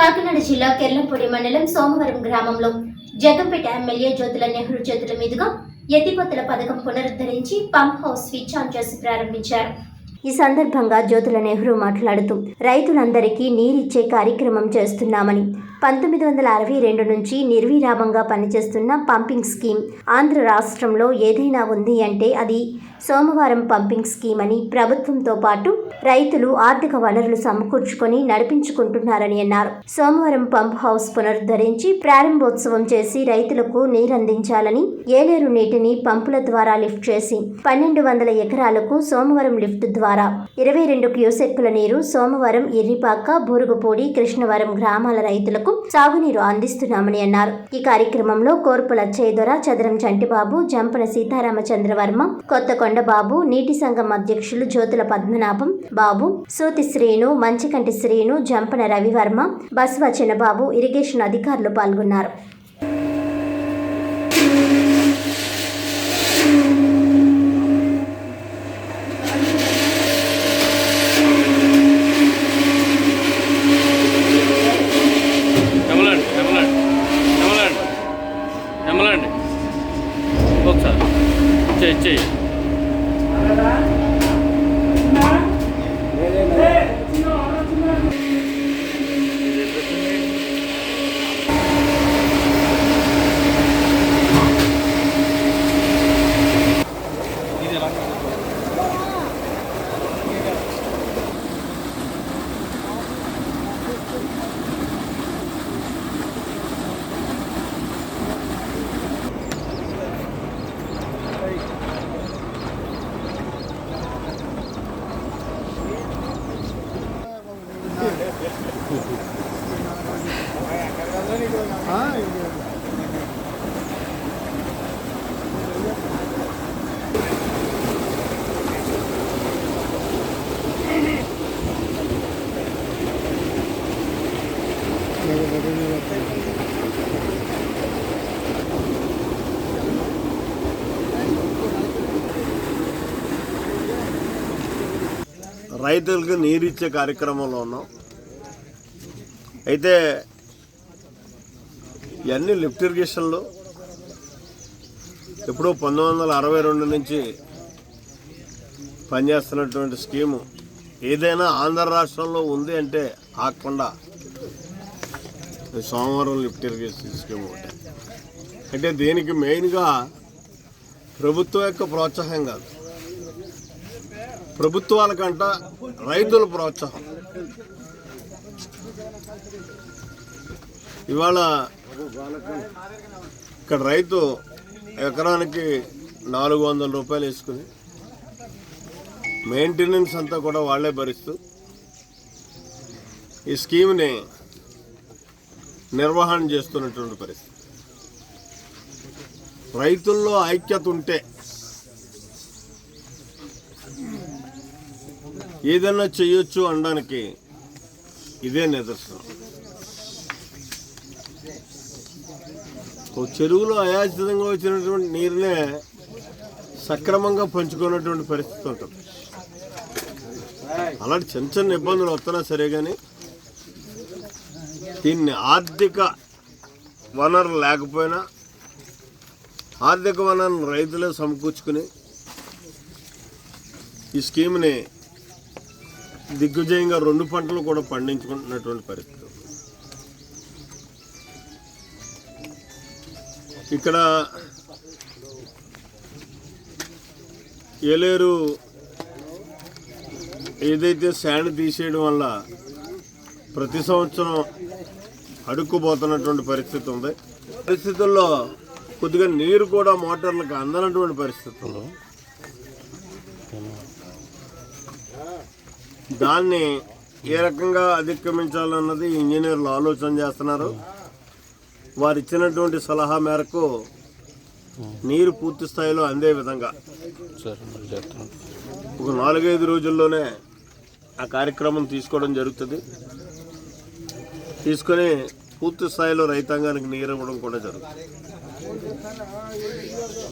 కాకినాడ జిల్లా కెర్లంపూడి మండలం సోమవరం గ్రామంలో జగంపేట ఎమ్మెల్యే జ్యోతుల నెహ్రూ చేతుల మీదుగా ఎత్తిపోతల పథకం పునరుద్ధరించి పంప్ హౌస్ స్విచ్ ఆన్ చేసి ప్రారంభించారు. ఈ సందర్భంగా జ్యోతుల నెహ్రూ మాట్లాడుతూ రైతులందరికీ నీరిచ్చే కార్యక్రమం చేస్తున్నామని పంతొమ్మిది వందల అరవై రెండు నుంచి నిర్విరామంగా పనిచేస్తున్న పంపింగ్ స్కీమ్ ఆంధ్ర రాష్ట్రంలో ఏదైనా ఉంది అంటే అది సోమవారం పంపింగ్ స్కీమ్ అని ప్రభుత్వంతో పాటు రైతులు ఆర్థిక వనరులు సమకూర్చుకొని నడిపించుకుంటున్నారని అన్నారు. సోమవారం పంప్ హౌస్ పునరుద్ధరించి ప్రారంభోత్సవం చేసి రైతులకు నీరందించాలని ఏలేరు నీటిని పంపుల ద్వారా లిఫ్ట్ చేసి పన్నెండు వందల ఎకరాలకు సోమవారం లిఫ్ట్ ద్వారా ఇరవై రెండు క్యూసెక్కుల నీరు సోమవారం ఇర్రిపాక బూరుగుపూడి కృష్ణవరం గ్రామాల రైతులకు సాగునీరు అందిస్తున్నామని అన్నారు. ఈ కార్యక్రమంలో కోర్పుల చేదొర చదరం చంటిబాబు జంపన సీతారామచంద్రవర్మ కొత్తకొండ బాబు నీటి సంఘం అధ్యక్షులు జ్యోతుల పద్మనాభం బాబు సూతి శ్రీను మంచికంటి శ్రీను జంపన రవివర్మ బస్వ చిన్నబాబు ఇరిగేషన్ అధికారులు పాల్గొన్నారు. 这这。哪 రైతులకు నీరిచ్చే కార్యక్రమంలో ఉన్నాం. అయితే ఇవన్నీ లిఫ్ట్ ఇరిగేషన్లు. ఎప్పుడో పంతొమ్మిది వందల అరవై రెండు నుంచి పనిచేస్తున్నటువంటి స్కీము ఏదైనా ఆంధ్ర రాష్ట్రంలో ఉంది అంటే ఆకుండా సోమవారం లిఫ్ట్ ఇరిగేషన్ స్కీమ్ ఒకటి. అంటే దీనికి మెయిన్గా ప్రభుత్వం యొక్క ప్రోత్సాహం కాదు. ప్రభుత్వాల కంట రైతుల ప్రోత్సాహం. ఇవాళ ఇక్కడ రైతు ఎకరానికి నాలుగు వందల రూపాయలు వేసుకుని మెయింటెనెన్స్ అంతా కూడా వాళ్ళే భరిస్తూ ఈ స్కీమ్ని నిర్వహణ చేస్తున్నటువంటి పరిస్థితి. రైతుల్లో ఐక్యత ఉంటే ఏదన్నా చేయొచ్చు అనడానికి ఇదే నిదర్శనం. ఓ చెరువులో అయాచితంగా వచ్చినటువంటి నీరునే సక్రమంగా పంచుకున్నటువంటి పరిస్థితి ఉంటుంది. అలాంటి చిన్న చిన్న ఇబ్బందులు వస్తున్నా సరే కానీ దీన్ని ఆర్థిక వనరు లేకపోయినా ఆర్థిక వనరును రైతులే సమకూర్చుకుని ఈ స్కీమ్ని దిగ్విజయంగా రెండు పంటలు కూడా పండించుకుంటున్నటువంటి పరిస్థితి. ఇక్కడ ఏలేరు ఏదైతే శాండ్ తీసేయడం వల్ల ప్రతి సంవత్సరం అడుక్కుపోతున్నటువంటి పరిస్థితి ఉంది. పరిస్థితుల్లో కొద్దిగా నీరు కూడా మోటార్లకు అందనటువంటి పరిస్థితుల్లో దాన్ని ఏ రకంగా అధిగమించాలన్నది ఇంజనీర్లు ఆలోచన చేస్తున్నారు. వారు ఇచ్చినటువంటి సలహా మేరకు నీరు పూర్తి స్థాయిలో అందే విధంగా. ఒక నాలుగైదు రోజుల్లోనే ఆ కార్యక్రమం తీసుకోవడం జరుగుతుంది. తీసుకొని పూర్తి స్థాయిలో రైతాంగానికి నీరు ఇవ్వడం కూడా జరుగుతుంది.